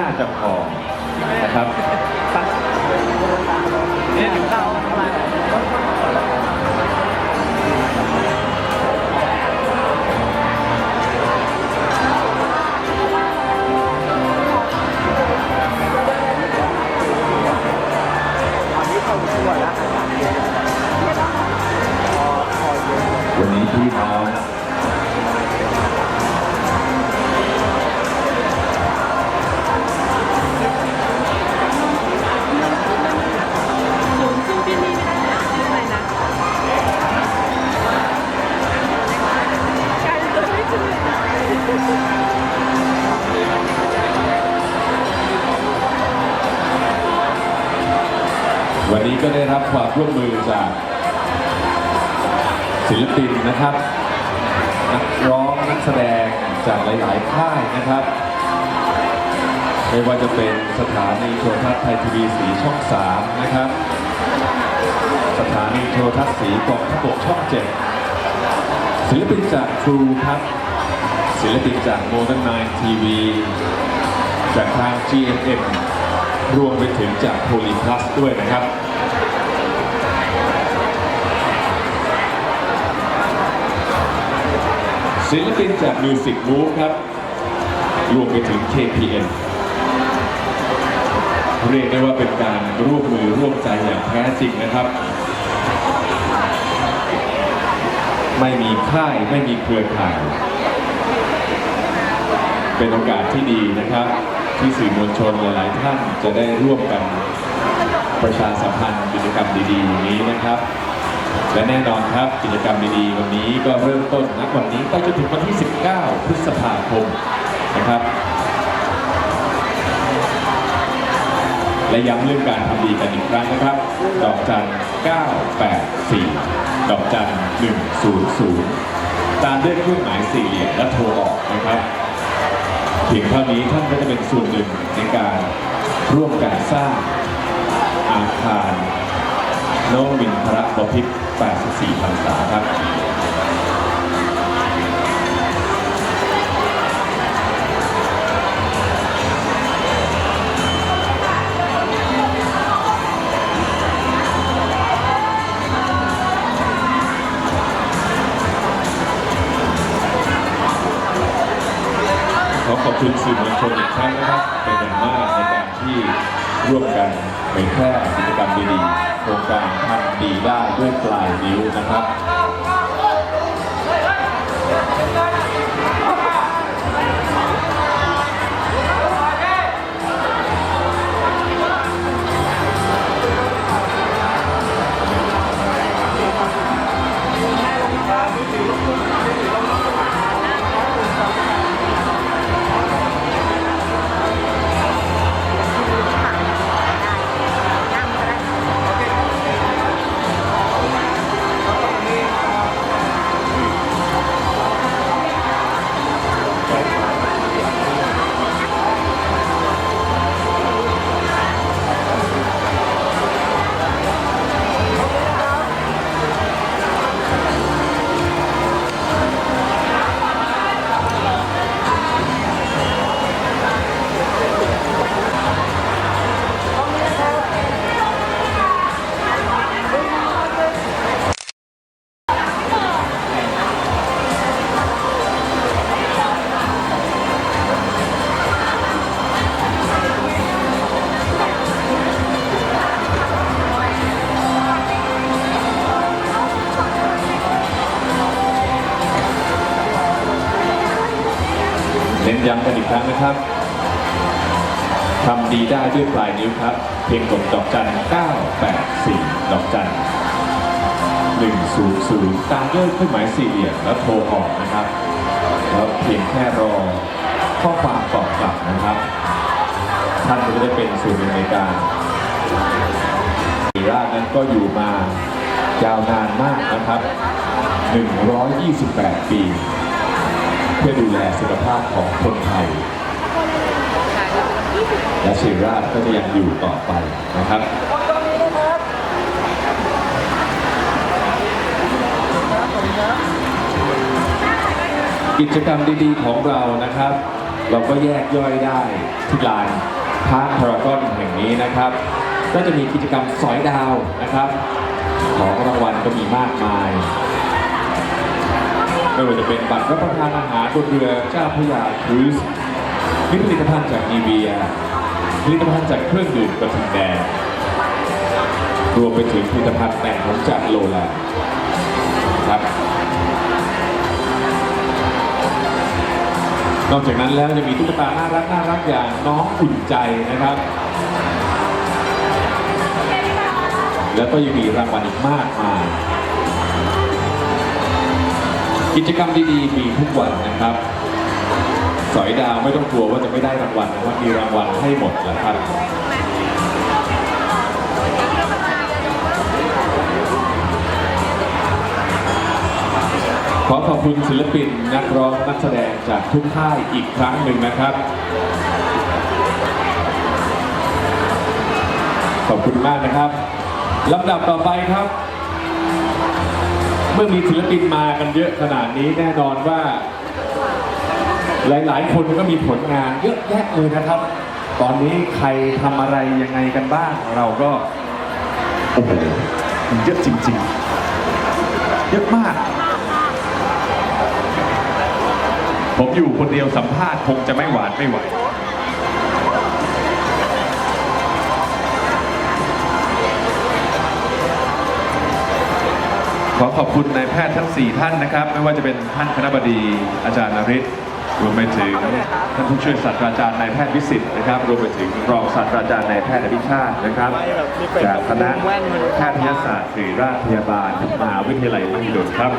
น่าจะพอ ก็ได้รับความร่วมมือจากศิลปินนะครับ นักร้องนักแสดงจากหลาย ๆ ค่ายนะครับ ไม่ว่าจะเป็นสถานีโทรทัศน์ไทยทีวีสีช่อง 3 นะครับ สถานีโทรทัศน์สีกองทัพบกช่อง 7 ศิลปินจากครูพัฒน์ศิลปินจากโมเดิร์นไนทีวีจากทาง GMM รวมไปถึงจากโพลีพลัสด้วยนะครับ ศิลปินจาก Music Move ครับ รวมไปถึง KPN เรียกได้ว่าเป็นการร่วมมือร่วมใจอย่างแท้จริงนะครับ ไม่มีค่ายไม่มีเครือข่าย เป็นโอกาสที่ดีนะครับ ที่สื่อมวลชนหลาย ๆ ท่านจะได้ร่วมกันประชาสัมพันธ์กิจกรรมดี ๆ อย่างนี้นะครับ และแน่นอนครับกิจกรรมดีๆวันนี้ก็เริ่มต้นณวันนี้ไปจนถึงวันที่ 19 พฤษภาคมนะครับ และย้ำเรื่องการทำดีกันอีกครั้งนะครับ ดอกจัน 984 ดอกจัน 100 ตามด้วยเครื่องหมายสี่เหลี่ยมและโทรออกนะครับเพียงเท่านี้ท่านก็จะเป็นส่วนหนึ่งในการร่วมการสร้างอาคาร น้องวินทระบพิตร84พรรษาครับขอขอบคุณสื่อมวลชนอีกครั้งนะครับเป็นอย่างมากในการที่ ร่วมกันเผยแพร่กิจกรรมดีๆโครงการทำดีได้ด้วยปลายนิ้วนะครับ ย้ำกันอีกครั้งนะครับทำดีได้ด้วยปลายนิ้วครับ เพียงกดดอกจัน 984 ดอกจัน 100 ตามด้วยเครื่องหมายสี่เหลี่ยมแล้วโทรออกนะครับ แล้วเพียงแค่รอข้อความตอบกลับนะครับ ท่านก็จะได้เป็นส่วนหนึ่งในการสีราชนั้นก็อยู่มายาวนานมากนะครับ 128 ปี เพื่อดูแลสุขภาพของคนไทย และศิริราชก็จะยังอยู่ต่อไปนะครับกิจกรรมดีๆของเรานะครับ เราก็แยกย่อยได้ที่ลานพาร์คพารากอนแห่งนี้นะครับ ก็จะมีกิจกรรมสอยดาวนะครับ ของรางวัลก็มีมากมาย ไม่ว่าจะเป็นบัตรรับประทานอาหารบนเรือเจ้าพระยาครูซมีผลิตภัณฑ์จากนีเวียผลิตภัณฑ์จากเครื่องดื่มกระทิงแดงรวมไปถึงผลิตภัณฑ์แต่งผมจากโลแลครับนอกจากนั้นแล้วจะมีตุ๊กตาน่ารักน่ารักอย่างน้องอุ่นใจนะครับ แล้วก็ยังมีรางวัลอีกมากมาย กิจกรรมดีๆ มีทุกวันนะครับ สอยดาวไม่ต้องกลัวว่าจะไม่ได้รางวัลนะครับมีรางวัลให้หมดแหละครับขอขอบคุณศิลปินนักร้องนักแสดงจากทุกค่ายอีกครั้งหนึ่งนะครับ ขอบคุณมากนะครับลำดับต่อไปครับ มื่อมีศิลปินมากันเยอะขนาดนี้แน่นอนว่า หลายๆ คนก็มีผลงานเยอะแยะเลยนะครับ ตอนนี้ใครทำอะไรยังไงกันบ้าง เราก็โอ้โหเยอะจริงๆ เยอะมาก ผมอยู่คนเดียวสัมภาษณ์คงจะไม่หวานไม่ไหว ขอขอบคุณนายแพทย์ทั้ง 4 ท่านนะครับ ไม่ว่าจะเป็นท่านคณบดีอาจารย์นริศรวมไปถึงท่านผู้ช่วยศาสตราจารย์นายแพทย์วิสิตนะครับ รวมไปถึงรองศาสตราจารย์นายแพทย์อภิชาตินะครับ จากคณะแพทยศาสตร์ศิริราชพยาบาลมหาวิทยาลัยมหิดลครับ